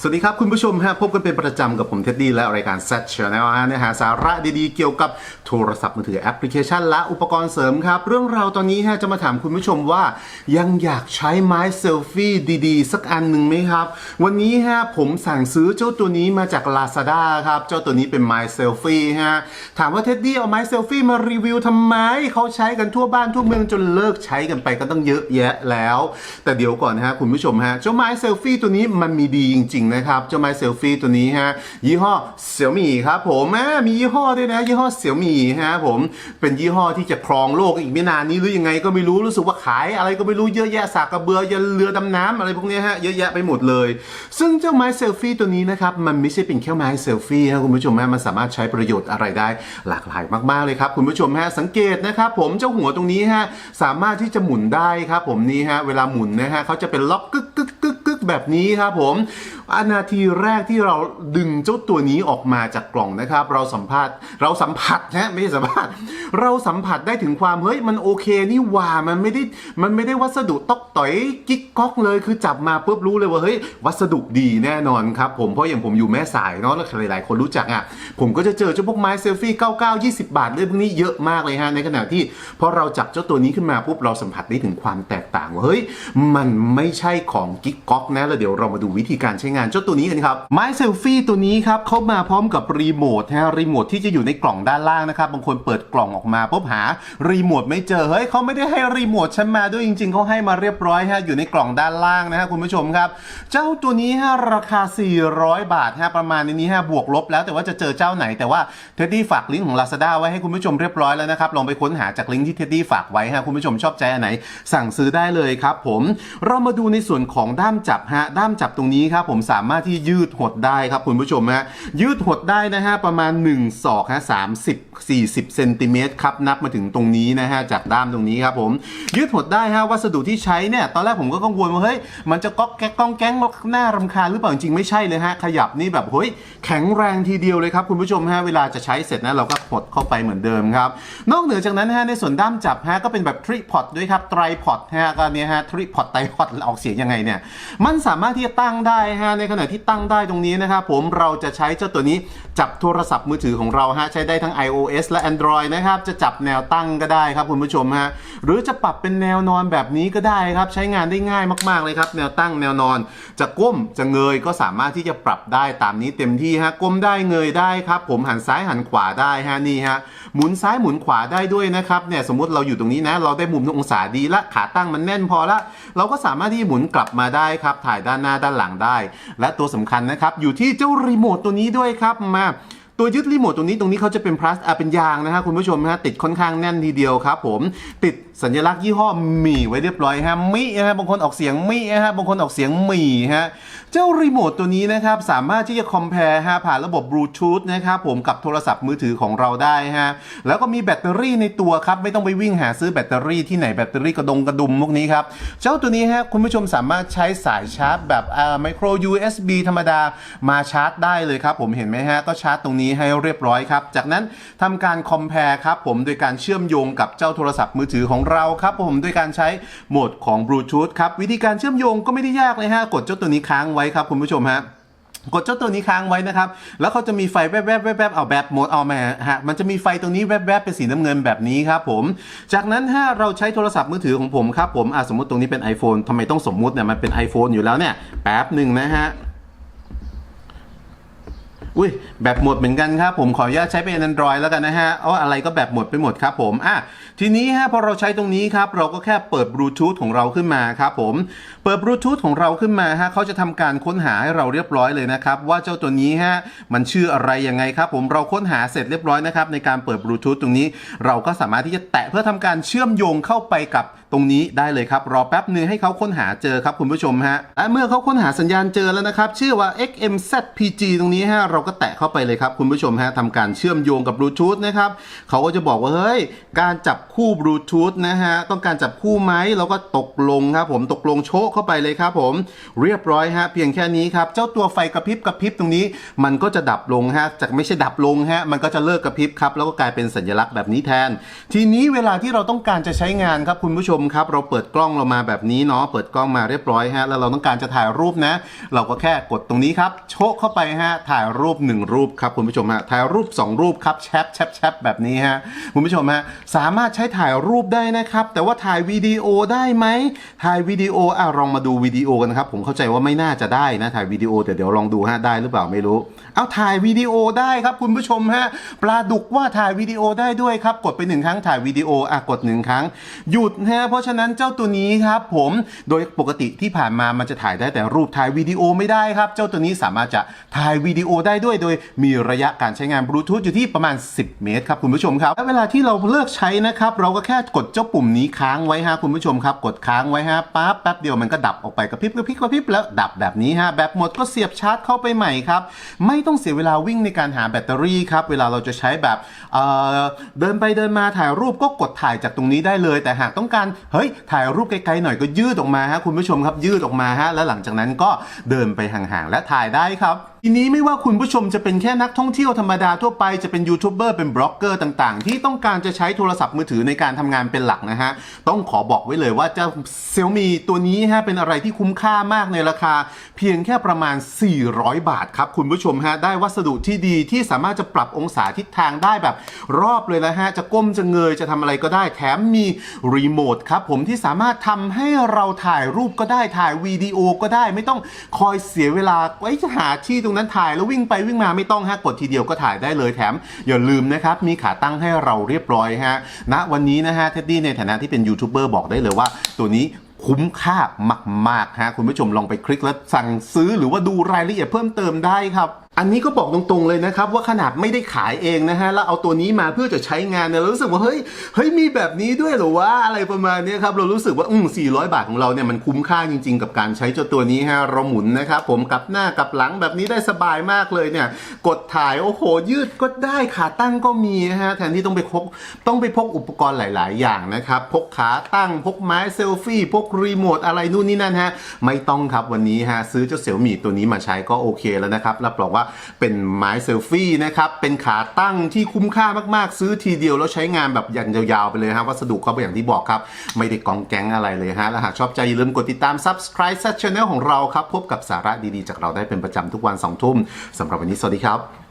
สวัสดีครับคุณผู้ชมฮะพบกันเป็นประจำกับผมเท็ดดี้และรายการ Set Channel ฮะเนื้อหาสาระดีๆ เกี่ยวกับโทรศัพท์มือถือแอปพลิเคชัน และอุปกรณ์เสริมครับ เรื่องราวตอนนี้ฮะจะมาถามคุณผู้ชมว่า ยังอยากใช้ไม้เซลฟี่ดีๆ สักอันหนึ่งไหมครับ วันนี้ฮะผมสั่งซื้อเจ้าตัวนี้มาจาก Lazada ครับ เจ้าตัวนี้เป็นไม้เซลฟี่ฮะถามว่าเท็ดดี้เอาไม้เซลฟี่มารีวิวทำไมเขาใช้กันทั่วบ้านทั่วเมืองจนเลิกใช้กันไปก็ต้องเยอะแยะแล้ว แต่เดี๋ยวก่อนนะฮะคุณผู้ชมฮะเจ้าไม้เซลฟี่ตัวนี้มันมีดีจริงนะครับ เจ้าไม้เซลฟี่ตัวนี้ฮะ ยี่ห้อเสี่ยวมี่ครับผมแม่มียี่ห้อด้วยนะ ยี่ห้อเสี่ยวมี่ฮะผม เป็นยี่ห้อที่จะครองโลกอีกไม่นานนี้หรือยังไงก็ไม่รู้รู้สึกว่าขายอะไรก็ไม่รู้เยอะแยะสากกระเบือยันเรือดำน้ำอะไรพวกนี้ฮะเยอะแยะไปหมดเลย ซึ่งเจ้าไม้เซลฟี่ตัวนี้นะครับมันไม่ใช่เป็นแค่ไม้เซลฟี่ครับคุณผู้ชมฮะมันสามารถใช้ประโยชน์อะไรได้ หลากหลายมากๆเลยครับคุณผู้ชมฮะสังเกตนะครับผมเจ้าหัวตรงนี้ฮะสามารถที่จะหมุนได้ครับผมนี่ฮะเวลาหมุนนะฮะเขาจะเป็นล็อกกึกกึกกึกกึกแบบนี้ครับผม อันาทีแรกที่เราดึงเจ้าตัวนี้ออกมาจากกล่องนะครับ เราสัมผัสเราสัมผัสนะไม่ใช่สัมผัสเราสัมผัสได้ถึงความเฮ้ยมันโอเคนี่ว่ามันไม่ได้มันไม่ได้วัสดุตอกต่อยกิ๊กก๊อกเลยคือจับมาปุ๊บรู้เลยว่าเฮ้ยวัสดุดีแน่นอนครับผมเพราะอย่างผมอยู่แม่สายเนาะแล้วหลายๆ คนรู้จักอะผมก็จะเจอเจ้าพวกไม้เซลฟี่99 20 บาทเรื่องพวกนี้เยอะมากเลยฮะในขณะที่พอเราจับเจ้าตัวนี้ขึ้นมาปุ๊บเราสัมผัสได้ถึงความแตกต่างว่าเฮ้ยมันไม่ใช่ของกิ๊กก๊อกนะแล้วเดี๋ยวเรามาดูวิธีการใช้งานเจ้าตัวนี้กันครับ ไม้เซลฟี่ตัวนี้ครับเขามาพร้อมกับรีโมทฮะรีโมทที่จะอยู่ในกล่องด้านล่างนะครับบางคนเปิดกล่องออกมาปุ๊บหารีโมทไม่เจอเฮ้ยเขาไม่ได้ให้รีโมทฉันมาด้วยจริงๆเขาให้มาเรียบร้อยฮะอยู่ในกล่องด้านล่างนะฮะคุณผู้ชมครับ เจ้าตัวนี้ฮะราคา 400 บาทฮะประมาณนี้ฮะบวกลบแล้วแต่ว่าจะเจอเจ้าไหน แต่ว่าเท็ดดี้ฝากลิงก์ของ Lazada ไว้ให้คุณผู้ชมเรียบร้อยแล้วนะครับลองไปค้นหาจากลิงก์ที่เท็ดดี้ฝากไว้ฮะคุณผู้ชมชอบใจอันไหน สั่งซื้อได้เลยครับผมเรามาดูในส่วนของด้ามจับฮะด้ามจับตรงนี้ครับผมสามารถที่ยืดหดได้ครับคุณผู้ชมฮะยืดหดได้นะฮะประมาณ1ศอกฮะ30 40เซนติเมตรครับนับมาถึงตรงนี้นะฮะจากด้ามตรงนี้ครับผมยืดหดได้ฮะวัสดุที่ใช้เนี่ยตอนแรกผมก็กังวลว่าเฮ้ยมันจะก๊อกแก๊กก้องแก๊งหน้ารำคาญหรือเปล่าจริงๆไม่ใช่เลยฮะขยับนี่แบบเฮ้ยแข็งแรงทีเดียวเลยครับคุณผู้ชมฮะเวลาจะใช้เสร็จนะเราก็ หดเข้าไปเหมือนเดิมครับ นอกเหนือจากนั้นฮะในส่วนด้ามจับฮะก็เป็นแบบทริพอดด้วยครับไตรพอดฮะก็เนี่ยฮะทริพอดไตรพอดออกเสียงยังไงเนี่ยมันสามารถที่จะตั้งได้ฮะในขณะที่ตั้งได้ตรงนี้นะครับผมเราจะใช้เจ้าตัวนี้จับโทรศัพท์มือถือของเราฮะใช้ได้ทั้ง iOS และ Android นะครับจะจับแนวตั้งก็ได้ครับคุณผู้ชมฮะหรือจะปรับเป็นแนวนอนแบบนี้ก็ได้ครับใช้งานได้ง่ายมาก ๆเลยครับแนวตั้งแนวนอน จะก้มจะเงยก็สามารถที่จะปรับได้ตามนี้เต็มที่ฮะก้มได้เงยได้ครับผมหันซ้ายหันขวาได้ฮะนี่ฮะหมุนซ้ายหมุนขวาได้ด้วยนะครับเนี่ยสมมติเราอยู่ตรงนี้นะ เราได้มุมองศาดีละขาตั้งมันแน่นพอละ เราก็สามารถที่หมุนกลับมาได้ครับ ถ่ายด้านหน้าด้านหลังได้ และตัวสำคัญนะครับ อยู่ที่เจ้ารีโมทตัวนี้ด้วยครับมา ตัวยึดรีโมทตรงนี้ตรงนี้เขาจะเป็นพลาสอ่าเป็นยางนะฮะคุณผู้ชมฮะติดค่อนข้างแน่นทีเดียวครับผมติดสัญลักษณ์ยี่ห้อมี่ไว้เรียบร้อยฮะมินะฮะบางคนออกเสียงมินะฮะบางคนออกเสียงมี่ฮะเจ้ารีโมทตัวนี้นะครับสามารถที่จะคอมเพลฮะผ่านระบบบลูทูธนะครับผมกับโทรศัพท์มือถือของเราได้ฮะแล้วก็มีแบตเตอรี่ในตัวครับไม่ต้องไปวิ่งหาซื้อแบตเตอรี่ที่ไหนแบตเตอรี่กระดงกระดุมพวกนี้ครับเจ้าตัวนี้ฮะคุณผู้ชมสามารถใช้สายชาร์จแบบอ่าไมโคร USB ธรรมดามาชาร์จได้เลยครับผมเห็นไหมฮะก็ชาร์จตรงนี้ให้เรียบร้อยครับ จากนั้นทำการคอมเพลครับผมโดยการเชื่อมโยงกับเจ้าโทรศัพท์มือถือของเราครับผมโดยการใช้โหมดของบลูทูธครับวิธีการเชื่อมโยงก็ไม่ได้ยากเลยฮะกดเจ้าตัวนี้ค้างไว้ครับคุณผู้ชมฮะกดเจ้าตัวนี้ค้างไว้นะครับ แล้วเขาจะมีไฟแวบๆแวบๆเอาแบบโหมดเอามาฮะ มันจะมีไฟตรงนี้แวบๆเป็นสีน้ำเงินแบบนี้ครับผม จากนั้นถ้าเราใช้โทรศัพท์มือถือของผมครับผมอะสมมติตรงนี้เป็น iPhone ทำไมต้องสมมุติเนี่ย มันเป็น iPhone อยู่แล้วเนี่ย แป๊บหนึ่งนะฮะ อุ้ยแบบหมดเหมือนกันครับผมขออนุญาตใช้เป็น Android แล้วกันนะฮะเอาอะไรก็แบบหมดไปหมดครับผมอะทีนี้ฮะพอเราใช้ตรงนี้ครับเราก็แค่เปิดบลูทูธของเราขึ้นมาครับผมเปิดบลูทูธของเราขึ้นมาฮะเขาจะทำการค้นหาให้เราเรียบร้อยเลยนะครับว่าเจ้าตัวนี้ฮะมันชื่ออะไรยังไงครับผมเราค้นหาเสร็จเรียบร้อยนะครับในการเปิดบลูทูธตรงนี้ เราก็สามารถที่จะแตะเพื่อทำการเชื่อมโยงเข้าไปกับตรงนี้ได้เลยครับรอแป๊บนึงให้เขาค้นหาเจอครับคุณผู้ชมฮะและเมื่อเขาค้นหาสัญญาณเจอแล้วนะครับชื่อว่า XMZPG ตรงนี้ฮะเราก็แตะเข้าไปเลยครับคุณผู้ชมฮะทำการเชื่อมโยงกับบลูทูธนะครับเขาก็จะบอกว่าเฮ้ยการจับคู่บลูทูธนะฮะต้องการจับคู่ไหมเราก็ตกลงครับผมตกลงโชะเข้าไปเลยครับผมเรียบร้อยฮะเพียงแค่นี้ครับเจ้าตัวไฟกระพริบกระพริบตรงนี้ มันก็จะดับลงฮะจากไม่ใช่ดับลงฮะมันก็จะเลิกกระพริบครับแล้วก็กลายเป็นสัญลักษณ์แบบนี้แทน ทีนี้เวลาที่เราต้องการจะใช้งานครับคุณผู้ชมครับเราเปิดกล้องเรามาแบบนี้เนาะเปิดกล้องมาเรียบร้อยฮะแล้วเราต้องการจะถ่ายรูปนะ เราก็แค่กดตรงนี้ครับโชกเข้าไปฮะถ่ายรูปหนึ่งรูปครับคุณผู้ชมฮะถ่ายรูปสองรูปครับแชปแชปแชปแบบนี้ฮะคุณผู้ชมฮะสามารถใช้ถ่ายรูปได้นะครับ แต่ว่าถ่ายวิดีโอได้ไหมถ่ายวิดีโออะลองมาดูวิดีโอกันครับผมเข้าใจว่าไม่น่าจะได้นะถ่ายวิดีโอแต่เดี๋ยวลองดูฮะได้หรือเปล่าไม่รู้เอาถ่ายวิดีโอได้ครับคุณผู้ชมฮะปลาดุกว่าถ่ายวิดีโอได้ด้วยครับกดไปหนึ่งครั้งถ่ายวิดีโออะกดหนึ่งครั้งหยุดฮะเพราะฉะนั้นเจ้าตัวนี้ครับผมโดยปกติที่ผ่านมามันจะถ่ายได้แต่รูปถ่ายวิดีโอไม่ได้ครับ เจ้าตัวนี้สามารถจะถ่ายวิดีโอได้ด้วยด้วย โดยมีระยะการใช้งานบลูทูธอยู่ที่ประมาณ 10 เมตรครับคุณผู้ชมครับ และเวลาที่เราเลิกใช้นะครับ เราก็แค่กดเจ้าปุ่มนี้ค้างไว้ฮะคุณผู้ชมครับ กดค้างไว้ฮะปั๊บแป๊บเดียวมันก็ดับออกไปกระพริบกระพริบกระพริบแล้วดับแบบนี้ฮะแบบหมดก็เสียบชาร์จเข้าไปใหม่ครับไม่ต้องเสียเวลาวิ่งในการหาแบตเตอรี่ครับเวลาเราจะใช้แบบเเดินไปเดินมาถ่ายรูปก็กดถ่ายจากตรงนี้ได้เลย แต่หากต้องการเฮ้ยถ่ายรูปไกลๆหน่อยก็ยืดออกมาฮะคุณผู้ชมครับยืดออกมาฮะแล้วหลังจากนั้นก็เดินไปห่างๆและถ่ายได้ครับทีนี้ไม่ว่าคุณผู้ชมจะเป็นแค่นักท่องเที่ยวธรรมดาทั่วไปจะเป็นยูทูบเบอร์เป็นบล็อกเกอร์ต่างๆ ที่ต้องการจะใช้โทรศัพท์มือถือในการทำงานเป็นหลักนะฮะ ต้องขอบอกไว้เลยว่าเจ้าเซลมีตัวนี้ฮะเป็นอะไรที่คุ้มค่ามากในราคา เพียงแค่ประมาณ 400 บาทครับ คุณผู้ชมฮะ ได้วัสดุที่ดีที่สามารถจะปรับองศาทิศทางได้แบบรอบเลยนะฮะ จะก้มจะเงยจะทำอะไรก็ได้แถมมีรีโมทครับผมที่สามารถทำให้เราถ่ายรูปก็ได้ถ่ายวิดีโอก็ได้ ไม่ต้องคอยเสียเวลาไว้หาที่ตรงนั้นถ่ายแล้ววิ่งไปวิ่งมาไม่ต้องฮะกดทีเดียวก็ถ่ายได้เลยแถม อย่าลืมนะครับมีขาตั้งให้เราเรียบร้อยฮะณวันนี้นะฮะเท็ดดี้ในฐานะที่เป็นยูทูบเบอร์บอกได้เลยว่า ตัวนี้คุ้มค่ามากๆฮะคุณผู้ชมลองไปคลิกแล้วสั่งซื้อหรือว่าดูรายละเอียดเพิ่มเติมได้ครับ อันนี้ก็บอกตรงๆเลยนะครับว่าขนาดไม่ได้ขายเองนะฮะแล้วเอาตัวนี้มาเพื่อจะใช้งานเนี่ยเรารู้สึกว่าเฮ้ยเฮ้ยมีแบบนี้ด้วยหรอวะอะไรประมาณนี้ครับเรารู้สึกว่าอืม400 บาทของเราเนี่ยมันคุ้มค่าจริง ๆ กับการใช้เจ้าตัวนี้ฮะเราหมุนนะครับผมกับหน้ากับหลังแบบนี้ได้สบายมากเลยเนี่ยกดถ่ายโอ้โหยืดก็ได้ขาตั้งก็มีนะฮะแทนที่ต้องไปพกต้องไปพกอุปกรณ์หลาย ๆ อย่างนะครับพกขาตั้งพกไม้เซลฟี่พกรีโมทอะไรนู่นนี่นั่นฮะไม่ต้องครับวันนี้ฮะซื้อเจ้าเสี่ยวหมี่ตัวนี้มาใช้ก็โอเคแล้วนะครับรับรองว่าเป็นไม้เซลฟี่นะครับ เป็นขาตั้งที่คุ้มค่ามากๆ ซื้อทีเดียวแล้วใช้งานแบบยันยาวๆไปเลยฮะวัสดุก็นอย่างที่บอกครับ ไม่ได้กองแกงอะไรเลยฮะและหากชอบใจอย่าลืมกดติดตาม subscribe ซั channel ของเราครับพบกับสาระดีๆ จากเราได้เป็นประจำทุกวัน2ทุ่มสำหรับวันนี้สวัสดีครับ